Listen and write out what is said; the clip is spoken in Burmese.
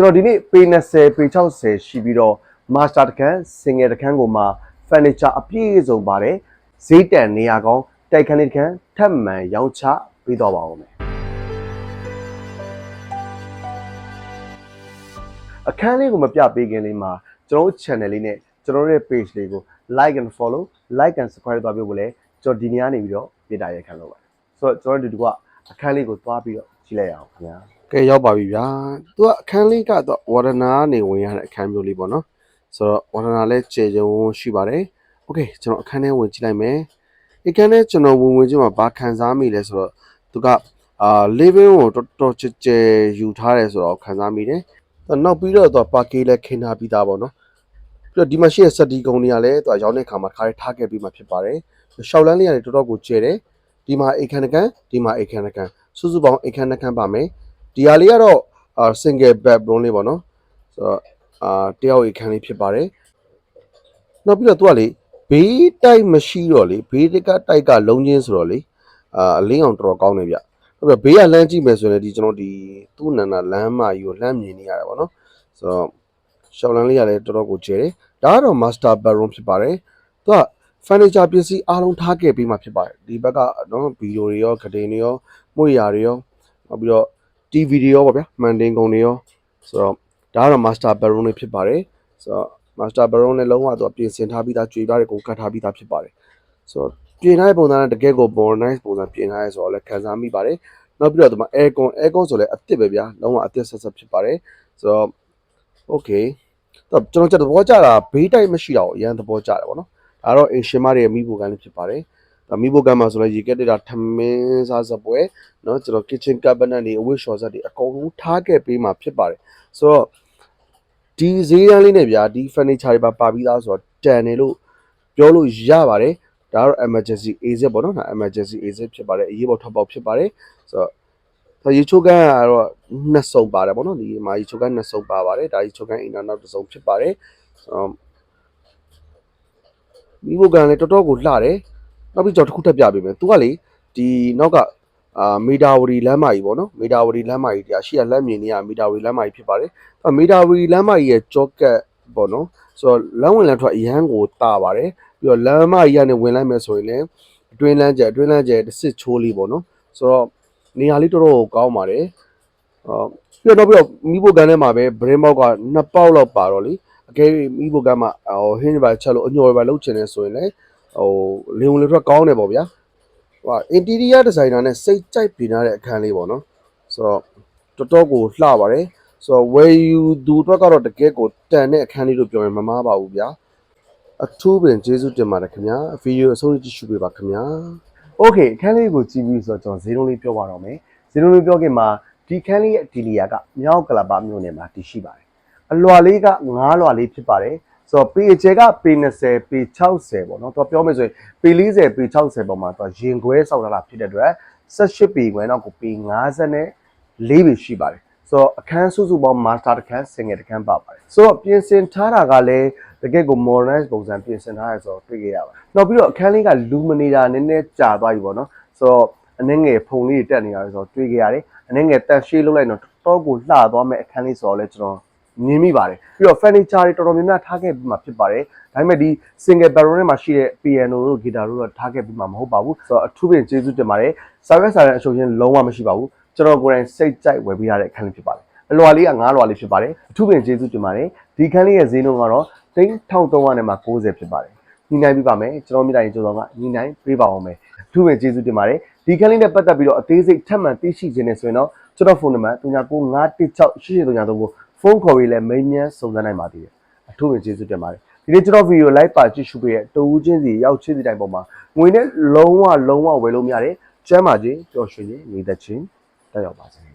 ကျွန်တော်ဒီနေ့ပေ20ပေ60ရှိပြီးတော့ master တခန်း single တခန်းကိုမှ furniture အပြည့်အစုံပါတယ်ဈေးတန်နေရာကောင်းတိုက်ခန်းလေးတခန်းထပ်မံရောင်းချပေးတော့ပါဦးမယ်အခန်းလေးကိုမပြပေးခင်လေးမှာကျွန်တော်တို့ channel လေးနဲ့ကျွန်တော်တို့ရဲ့ page လေးကို like and follow like and subscribe သွားပြဖို့လဲကျွန်တော်ဒီနေ့ကနေပြီးတော့ပြတာရက်ခံလို့ပါတယ်ဆိုတော့ကျွန်တော်တို့ဒီကအခန်းလေးကိုသွားပြီးတော့ကြည့်လိုက်ရအောင်ခင်ဗျာ ကဲရောက်ပါပြီဗျာသူကအခန်းလေးကတော့ဝါဒနာနေဝင်ရတဲ့အခန်းမျိုးလေးပေါ့နော်ဆိုတော့ဝါဒနာလည်းကျေကျုံရှိပါတယ်โอเคကျွန်တော်အခန်းထဲဝင်ကြည့်လိုက်မယ်အခန်းထဲကျွန်တော်ဝင်ဝင်ချင်းမှာဘာခံစားမိလဲဆိုတော့သူကအာ living ကိုတော်တော်ကြဲကြဲယူထားတယ်ဆိုတော့ခံစားမိတယ်နောက်ပြီးတော့သူပါကေးလည်းခင်းထားပြီးသားပေါ့နော်ပြီးတော့ဒီမှာရှိတဲ့စက်တီကုံတွေကလည်းသူကရောင်းတဲ့ခါမှာခါးထားခဲ့ပြီးမှဖြစ်ပါတယ်ရှောက်လန်းလေးရတယ်တော်တော်ကိုကျဲတယ်ဒီမှာအိတ်ခန်းတစ်ခန်းဒီမှာအိတ်ခန်းတစ်ခန်းစုစုပေါင်းအိတ်ခန်းတစ်ခန်းပါမယ် ဒီဟာလေးကတော့အာ single bedroom လေးပေါ့နော်ဆိုတော့အာတယောက်အိမ်ခန်းလေးဖြစ်ပါတယ်နောက်ပြီးတော့သူကလေဘေးတိုက်မရှိတော့လေဘေးတကတိုက်ကလုံးချင်းဆိုတော့လေအာအလင်းအောင်တော်တော်ကောင်းနေဗျနောက်ပြီးဘေးကလမ်းကြည့်မယ်ဆိုရင်ဒီကျွန်တော်ဒီသူ့နန္နာလမ်းမကြီးကိုလှမ်းမြင်နေရတယ်ပေါ့နော်ဆိုတော့ရှောင်းလန်းလေးကလည်းတော်တော်ကိုကျယ်တယ်ဒါကတော့ master bedroom ဖြစ်ပါတယ်သူက furniture ပစ္စည်းအားလုံးထားခဲ့ပြီးမှဖြစ်ပါတယ်ဒီဘက်ကနော်ဗီဒီယိုတွေရောဂဒင်တွေရောမှုရာတွေရောနောက်ပြီးတော့ TV တွေရောပေါ့ဗျာမန်တင်ကုန်တွေရောဆိုတော့ဒါကတော့ master bedroom လေးဖြစ်ပါတယ်ဆိုတော့ master bedroom နဲ့လုံးဝသူပြင်ဆင်ထားပြီးသားကြွေပြားတွေကိုကတ်ထားပြီးသားဖြစ်ပါတယ်ဆိုတော့ပြင်ထားတဲ့ပုံစံနဲ့တကယ်ကို modernize ပုံစံပြင်ထားရဲဆိုတော့လည်းခံစားမိပါတယ်နောက်ပြီးတော့ဒီမှာ aircon aircon ဆိုလည်းအသစ်ပဲဗျာလုံးဝအသစ်ဆက်ဆက်ဖြစ်ပါတယ်ဆိုတော့ okay တော့ကျွန်တော်ချက်သဘောကျတာဘေးတိုက်မရှိတော့အရန်သဘောကျတယ်ပေါ့နော်ဒါတော့အင်ရှင်မတွေမိဖို့ကန်လေးဖြစ်ပါတယ် ဒါမိဖို့ကန်မှာဆိုလည်းရေကက်တက်တာထမင်းစားစပွဲเนาะကျွန်တော် kitchen cabinet တွေအဝတ်လျှော်ဆက်တွေအကုန်လုံးထားခဲ့ပေးမှာဖြစ်ပါတယ်ဆိုတော့ဒီဈေးတန်းလေးနဲ့ဗျာဒီ furniture တွေပါပါပြီးသားဆိုတော့တန်တယ်လို့ပြောလို့ရပါတယ်ဒါကတော့ emergency exit ပေါ့နော်ဒါ emergency exit ဖြစ်ပါတယ်အရေးပေါ်ထွက်ပေါက်ဖြစ်ပါတယ်ဆိုတော့ဒါရေချိုးကန်ကတော့နှစ်စုံပါတယ်ပေါ့နော်ဒီမှာရေချိုးကန်နှစ်စုံပါပါတယ်ဒါရေချိုးကန်အင်တာနောက်တစ်စုံဖြစ်ပါတယ်ဆိုတော့မိဖို့ကန်လည်းတော်တော်ကိုလှတယ် နောက်ပြီးကျွန်တော်တစ်ခုထပ်ပြပေးမယ်သူကလေဒီနောက်ကအာမီတာဝရီလမ်းမကြီးပေါ့နော်မီတာဝရီလမ်းမကြီးတရားရှိရလမ်းမြင်နေရမီတာဝရီလမ်းမကြီးဖြစ်ပါတယ်အဲမီတာဝရီလမ်းမကြီးရဲ့ကြောကက်ပေါ့နော်ဆိုတော့လမ်းဝင်လမ်းထွက်အရန်ကိုတာပါတယ်ပြီးတော့လမ်းမကြီးကနေဝင်လိုက်မယ်ဆိုရင်လည်းအတွင်းလမ်းကျအတွင်းလမ်းကျတစ်စစ်ချိုးလေးပေါ့နော်ဆိုတော့နေရာလေးတော်တော်ကောင်းပါတယ်အော်ပြီးတော့ပြီးတော့မိဖို့ကန်ထဲမှာပဲဘရင်မောက်ကနှစ်ပေါက်လောက်ပါတော့လေအကယ်၍မိဖို့ကန်မှာဟိုဟင်းပါချက်လို့အညော်ပါလှုပ်ချင်နေဆိုရင်လည်း ဟိုလေုံလေထွက်ကောင်းတယ်ပေါ့ဗျာ ဟို interior designer နဲ့စိတ်ကြိုက်ပြင်ထားတဲ့အခန်းလေးပေါ့နော်ဆိုတော့တော်တော်ကိုလှပါတယ်ဆိုတော့ where you သူအတွက်ကတော့တကယ်ကိုတန်တဲ့အခန်းလေးလို့ပြောရင်မမားပါဘူးဗျာအထူးပင်ကျေးဇူးတင်ပါတယ်ခင်ဗျာဗီဒီယိုအဆုံးထိကြည့်ရှုပေးပါခင်ဗျာ โอเคအခန်းလေးကိုကြည့်ပြီးဆိုတော့ကျွန်တော်ဈေးနှုန်းလေးပြောပါတော့မယ်ဈေးနှုန်းလေးပြောခင်မှာဒီခန်းလေးရဲ့ဒီလီယာကမြောက်ကလပါမြို့နယ်မှာတည်ရှိပါတယ်အလွာလေးက9လွာလေးဖြစ်ပါတယ် ဆိုတော့ပေအကျဲကပေ20ပေ60ပေါ့နော်သူပြောမယ်ဆိုရင်ပေ40ပေ60ပေါ်မှာသူရင်ခွဲဆောက်ထားတာဖြစ်တဲ့အတွက်18ပေခွဲတော့ကိုပေ54ပေရှိပါတယ်ဆိုတော့အခန်းစုစုပေါင်း master တစ်ခန်း single တစ်ခန်းပါပါတယ်ဆိုတော့ပြင်ဆင်ထားတာကလည်းတကယ့်ကို modernize ပုံစံပြင်ဆင်ထားရဆိုတော့တွေ့ခဲ့ရပါတယ်နောက်ပြီးတော့အခန်းလေးကလူမနေတာနည်းနည်းကြာသွားပြီပေါ့နော်ဆိုတော့အနှဲငယ်ဖုံလေးတွေတက်နေတာဆိုတော့တွေ့ခဲ့ရတယ်အနှဲငယ်တက်ရှေးလုပ်လိုက်တော့တော်တော်ကိုလှသွားမဲ့အခန်းလေးဆိုတော့လဲကျွန်တော် မြင်မိပါတယ်ပြီးတော့ furniture တွေတော်တော်များများထားခဲ့ပြီးမှဖြစ်ပါတယ်ဒါပေမဲ့ဒီ single bedroom ထဲမှာရှိတဲ့ piano တို့ guitar တို့တော့ထားခဲ့ပြီးမှမဟုတ်ပါဘူးဆိုတော့အထူးပင်ကျေးဇူးတင်ပါတယ်စာရွက်စာတမ်းအရှုံးချင်းလုံးဝမရှိပါဘူးကျွန်တော်ကိုယ်တိုင်စိတ်ကြိုက်ဝယ်ပေးရတဲ့အခန်းလေးဖြစ်ပါတယ်အလွာလေးက9လွာလေးဖြစ်ပါတယ်အထူးပင်ကျေးဇူးတင်ပါတယ်ဒီခန်းလေးရဲ့ဈေးနှုန်းကတော့3300နဲ့မှ90ဖြစ်ပါတယ်ညှိနှိုင်းပြပါမယ်ကျွန်တော်မိတိုင်းကျော်တော်ကညှိနှိုင်းပေးပါအောင်မယ်အထူးပင်ကျေးဇူးတင်ပါတယ်ဒီခန်းလေးနဲ့ပတ်သက်ပြီးတော့အသေးစိတ်ထပ်မံသိရှိခြင်းနဲ့ဆိုရင်တော့ကျွန်တော်ဖုန်းနံပါတ်39968839ကို ဖုန်းခေါ်ပြီးလဲမိန်းမြန်းစုံစမ်းနိုင်ပါသေးတယ်အထူးပင်ကျေးဇူးတင်ပါတယ်ဒီနေ့ကျွန်တော်ဗီဒီယို live ပါကြည့်ရှုပေးတဲ့တူဦးချင်းစီရောက်ချင်းစီတိုင်းပေါ်မှာငွေနဲ့လုံးဝလုံးဝဝယ်လို့မရတယ်ကျမ်းမာခြင်းပျော်ရွှင်ခြင်းနေသက်ခြင်းတက်ရောက်ပါစေ